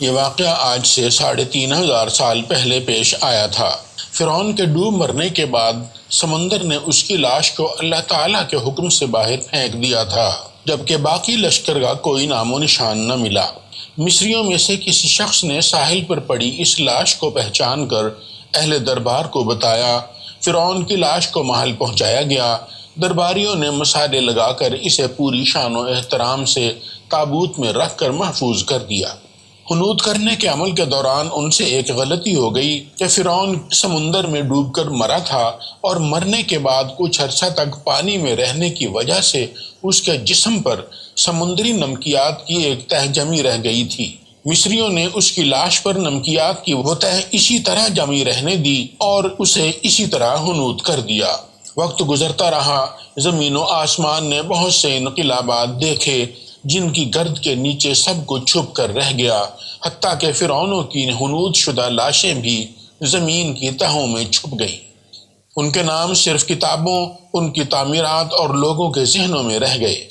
یہ واقعہ آج سے ساڑھے تین ہزار سال پہلے پیش آیا تھا۔ فرعون کے ڈوب مرنے کے بعد سمندر نے اس کی لاش کو اللہ تعالیٰ کے حکم سے باہر پھینک دیا تھا، جبکہ باقی لشکر کا کوئی نام و نشان نہ ملا۔ مصریوں میں سے کسی شخص نے ساحل پر پڑی اس لاش کو پہچان کر اہل دربار کو بتایا۔ فرعون کی لاش کو محل پہنچایا گیا۔ درباریوں نے مسالے لگا کر اسے پوری شان و احترام سے تابوت میں رکھ کر محفوظ کر دیا۔ حنود کرنے کے عمل کے دوران ان سے ایک غلطی ہو گئی کہ فرعون سمندر میں ڈوب کر مرا تھا اور مرنے کے بعد کچھ عرصہ تک پانی میں رہنے کی وجہ سے اس کے جسم پر سمندری نمکیات کی ایک تہ جمی رہ گئی تھی۔ مصریوں نے اس کی لاش پر نمکیات کی وہ تہ اسی طرح جمی رہنے دی اور اسے اسی طرح حنود کر دیا۔ وقت گزرتا رہا، زمین و آسمان نے بہت سے انقلابات دیکھے۔ جن کی گرد کے نیچے سب کو چھپ کر رہ گیا، حتیٰ کہ فرعونوں کی حنود شدہ لاشیں بھی زمین کی تہوں میں چھپ گئیں۔ ان کے نام صرف کتابوں، ان کی تعمیرات اور لوگوں کے ذہنوں میں رہ گئے۔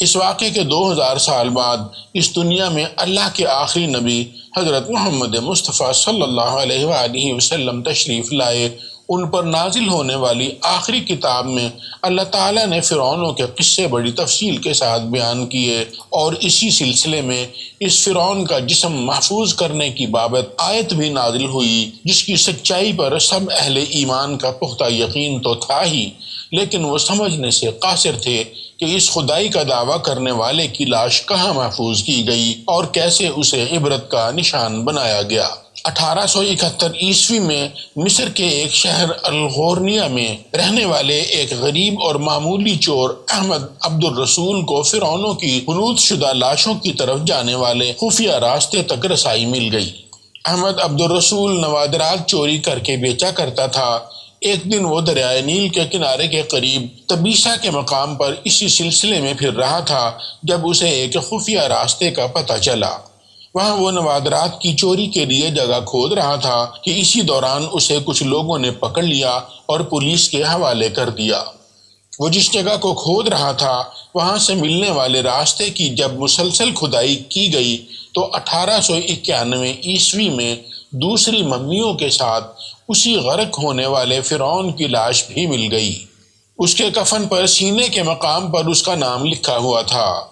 اس واقعے کے دو ہزار سال بعد اس دنیا میں اللہ کے آخری نبی حضرت محمد مصطفیٰ صلی اللہ علیہ وآلہ وسلم تشریف لائے۔ ان پر نازل ہونے والی آخری کتاب میں اللہ تعالیٰ نے فرعونوں کے قصے بڑی تفصیل کے ساتھ بیان کیے اور اسی سلسلے میں اس فرعون کا جسم محفوظ کرنے کی بابت آیت بھی نازل ہوئی، جس کی سچائی پر سب اہل ایمان کا پختہ یقین تو تھا ہی، لیکن وہ سمجھنے سے قاصر تھے کہ اس خدائی کا دعویٰ کرنے والے کی لاش کہاں محفوظ کی گئی اور کیسے اسے عبرت کا نشان بنایا گیا۔ اٹھارہ سو اکہتر عیسوی میں مصر کے ایک شہر الغورنیا میں رہنے والے ایک غریب اور معمولی چور احمد عبد الرسول کو فرعونوں کی حنود شدہ لاشوں کی طرف جانے والے خفیہ راستے تک رسائی مل گئی۔ احمد عبد الرسول نوادرات چوری کر کے بیچا کرتا تھا۔ ایک دن وہ دریائے نیل کے کنارے کے قریب تبیسا کے مقام پر اسی سلسلے میں پھر رہا تھا جب اسے ایک خفیہ راستے کا پتہ چلا۔ وہاں وہ نوادرات کی چوری کے لیے جگہ کھود رہا تھا کہ اسی دوران اسے کچھ لوگوں نے پکڑ لیا اور پولیس کے حوالے کر دیا۔ وہ جس جگہ کو کھود رہا تھا، وہاں سے ملنے والے راستے کی جب مسلسل کھدائی کی گئی تو اٹھارہ سو اکیانوے عیسوی میں دوسری ممیوں کے ساتھ اسی غرق ہونے والے فرعون کی لاش بھی مل گئی۔ اس کے کفن پر سینے کے مقام پر اس کا نام لکھا ہوا تھا۔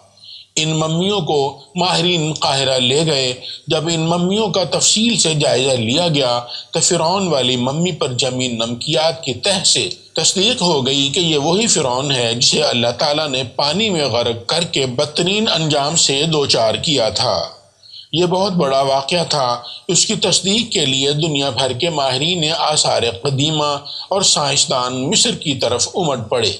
ان ممیوں کو ماہرین قاہرہ لے گئے۔ جب ان ممیوں کا تفصیل سے جائزہ لیا گیا تو فرعون والی ممی پر جمی نمکیات کی تہ سے تصدیق ہو گئی کہ یہ وہی فرعون ہے جسے اللہ تعالیٰ نے پانی میں غرق کر کے بدترین انجام سے دوچار کیا تھا۔ یہ بہت بڑا واقعہ تھا۔ اس کی تصدیق کے لیے دنیا بھر کے ماہرین آثار قدیمہ اور سائنسدان مصر کی طرف امٹ پڑے۔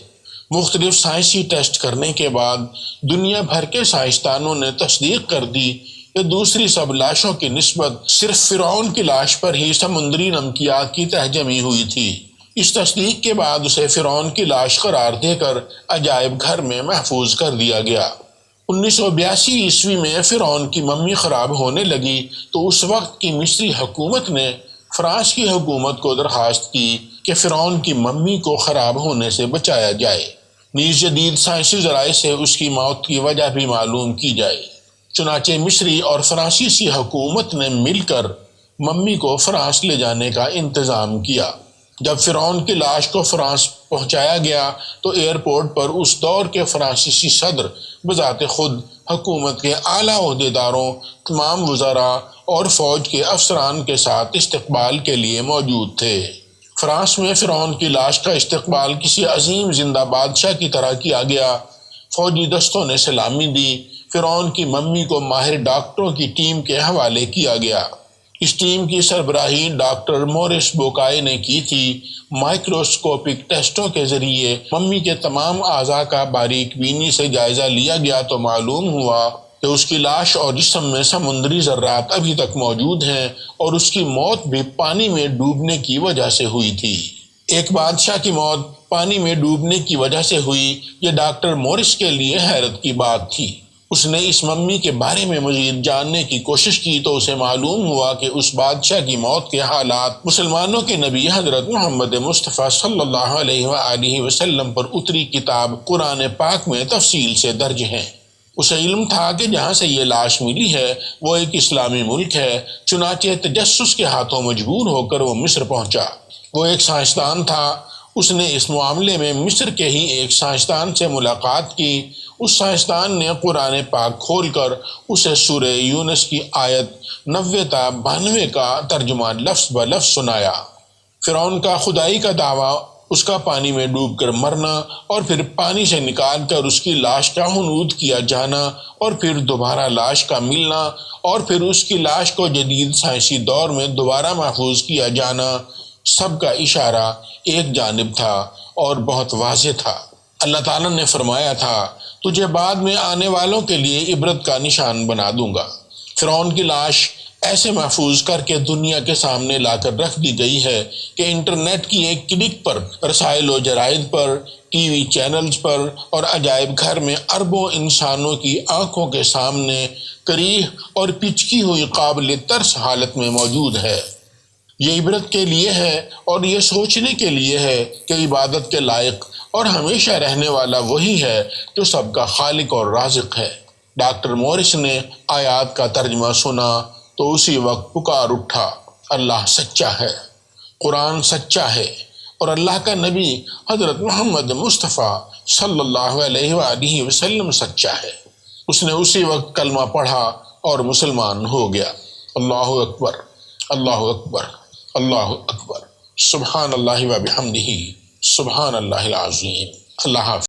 مختلف سائنسی ٹیسٹ کرنے کے بعد دنیا بھر کے سائنسدانوں نے تصدیق کر دی کہ دوسری سب لاشوں کی نسبت صرف فرعون کی لاش پر ہی سمندری نمکیات کی تہجمی ہوئی تھی۔ اس تصدیق کے بعد اسے فرعون کی لاش قرار دے کر عجائب گھر میں محفوظ کر دیا گیا۔ انیس سو بیاسی عیسوی میں فرعون کی ممی خراب ہونے لگی تو اس وقت کی مصری حکومت نے فرانس کی حکومت کو درخواست کی کہ فرعون کی ممی کو خراب ہونے سے بچایا جائے۔ نیز جدید سائنسی ذرائع سے اس کی موت کی وجہ بھی معلوم کی جائے۔ چنانچہ مصری اور فرانسیسی حکومت نے مل کر ممی کو فرانس لے جانے کا انتظام کیا۔ جب فرعون کی لاش کو فرانس پہنچایا گیا تو ایئرپورٹ پر اس دور کے فرانسیسی صدر بذات خود حکومت کے اعلیٰ عہدیداروں، تمام وزراء اور فوج کے افسران کے ساتھ استقبال کے لیے موجود تھے۔ فرانس میں فرعون کی لاش کا استقبال کسی عظیم زندہ بادشاہ کی طرح کیا گیا۔ فوجی دستوں نے سلامی دی۔ فرعون کی ممی کو ماہر ڈاکٹروں کی ٹیم کے حوالے کیا گیا۔ اس ٹیم کی سربراہی ڈاکٹر مورس بوکائے نے کی تھی۔ مائکروسکوپک ٹیسٹوں کے ذریعے ممی کے تمام اعضاء کا باریک بینی سے جائزہ لیا گیا تو معلوم ہوا۔ کہ اس کی لاش اور جسم میں سمندری ذرات ابھی تک موجود ہیں اور اس کی موت بھی پانی میں ڈوبنے کی وجہ سے ہوئی تھی۔ ایک بادشاہ کی موت پانی میں ڈوبنے کی وجہ سے ہوئی، یہ ڈاکٹر مورس کے لیے حیرت کی بات تھی۔ اس نے اس ممی کے بارے میں مزید جاننے کی کوشش کی تو اسے معلوم ہوا کہ اس بادشاہ کی موت کے حالات مسلمانوں کے نبی حضرت محمد مصطفیٰ صلی اللہ علیہ وآلہ وسلم پر اتری کتاب قرآن پاک میں تفصیل سے درج ہیں۔ اسے علم تھا کہ جہاں سے یہ لاش ملی ہے، وہ ایک اسلامی ملک ہے۔ چنانچہ تجسس کے ہاتھوں مجبور ہو کر وہ مصر پہنچا۔ وہ ایک سائنسدان تھا۔ اس نے اس معاملے میں مصر کے ہی ایک سائنسدان سے ملاقات کی۔ اس سائنسدان نے قرآن پاک کھول کر اسے سورہ یونس کی آیت نوے تا بانوے کا ترجمہ لفظ ب لفظ سنایا۔ فرعون کا خدائی کا دعویٰ اس کا پانی میں ڈوب کر مرنا اور پھر پانی سے نکال کر اس کی لاش کا حنود کیا جانا اور پھر دوبارہ لاش کا ملنا اور پھر اس کی لاش کو جدید سائنسی دور میں دوبارہ محفوظ کیا جانا، سب کا اشارہ ایک جانب تھا اور بہت واضح تھا۔ اللہ تعالیٰ نے فرمایا تھا، تجھے بعد میں آنے والوں کے لیے عبرت کا نشان بنا دوں گا۔ فرعون کی لاش ایسے محفوظ کر کے دنیا کے سامنے لا کر رکھ دی گئی ہے کہ انٹرنیٹ کی ایک کلک پر، رسائل و جرائد پر، ٹی وی چینلز پر اور عجائب گھر میں اربوں انسانوں کی آنکھوں کے سامنے کریح اور پچکی ہوئی قابل ترس حالت میں موجود ہے۔ یہ عبرت کے لیے ہے اور یہ سوچنے کے لیے ہے کہ عبادت کے لائق اور ہمیشہ رہنے والا وہی ہے جو سب کا خالق اور رازق ہے۔ ڈاکٹر مورس نے آیات کا ترجمہ سنا۔ تو اسی وقت پکار اٹھا، اللہ سچا ہے، قرآن سچا ہے اور اللہ کا نبی حضرت محمد مصطفیٰ صلی اللہ علیہ وآلہ وسلم سچا ہے۔ اس نے اسی وقت کلمہ پڑھا اور مسلمان ہو گیا۔ اللہ اکبر اللہ اکبر اللہ اکبر۔ سبحان اللہ و بحمدہ سبحان اللہ العظیم۔ اللہ حافظ۔